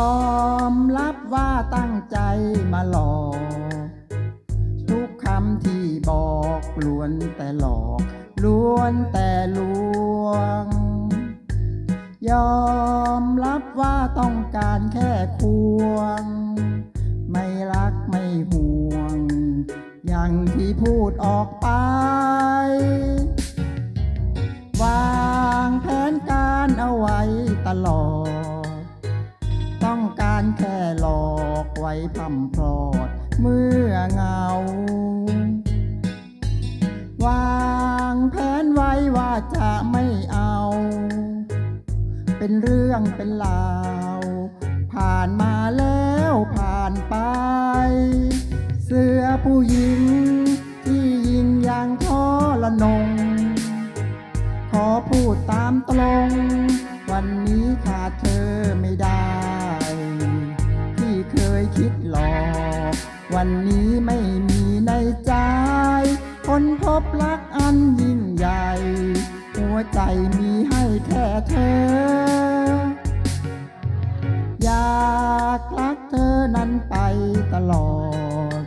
อมรับว่าตั้งใจมาหลอก ทุกคำที่บอกล้วนแต่หลอกล้วนแต่ลวง ยอมรับว่าต้องการแค่ควง ไม่รักไม่ห่วง อย่างที่พูดออกไป วางแผนการเอาไว้ตลอด พำพรอดเมื่อเงา วางแผนไว้ว่าจะไม่เอา เป็นเรื่องเป็นราว ผ่านมาแล้วผ่านไป เสื้อผู้หญิง ที่ยิงอย่างท้อละนง ขอพูดตามตรง วันนี้ขาดเธอ วันนี้ไม่มีในใจคนพบรักอันยิ่งใหญ่ หัวใจมีให้แค่เธอ อยากรักเธอนั้นไปตลอด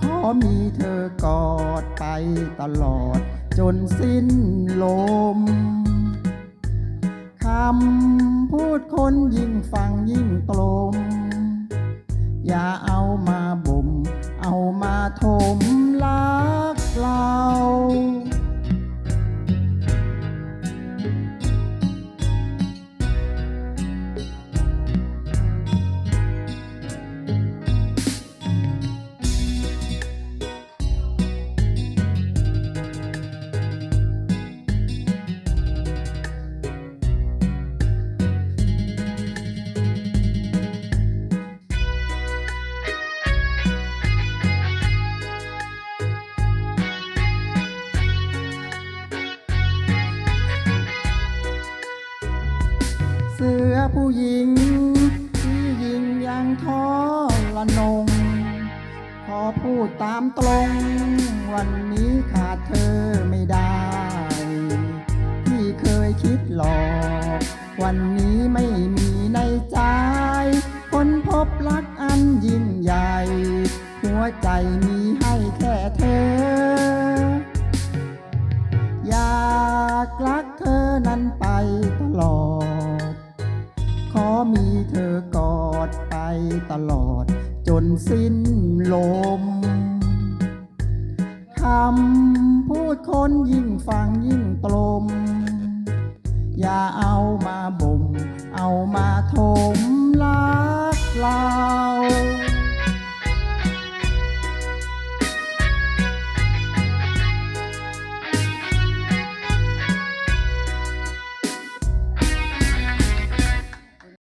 ขอมีเธอกอดไปตลอด จนสิ้นลมคำพูดคนยิ่งฟังยิ่งกลมอย่าเอา ม เสือผู้หญิง ที่ยิงยังท้อละนง ขอพูดตามตรง วันนี้ขาดเธอไม่ได้ ที่เคยคิดหลอก วันนี้ไม่มีในใจคนพบรักอันยิ่งใหญ่ หัวใจมี ตลอด จนสิ้นลมคำพูดคนยิ่งฟังยิ่งตลม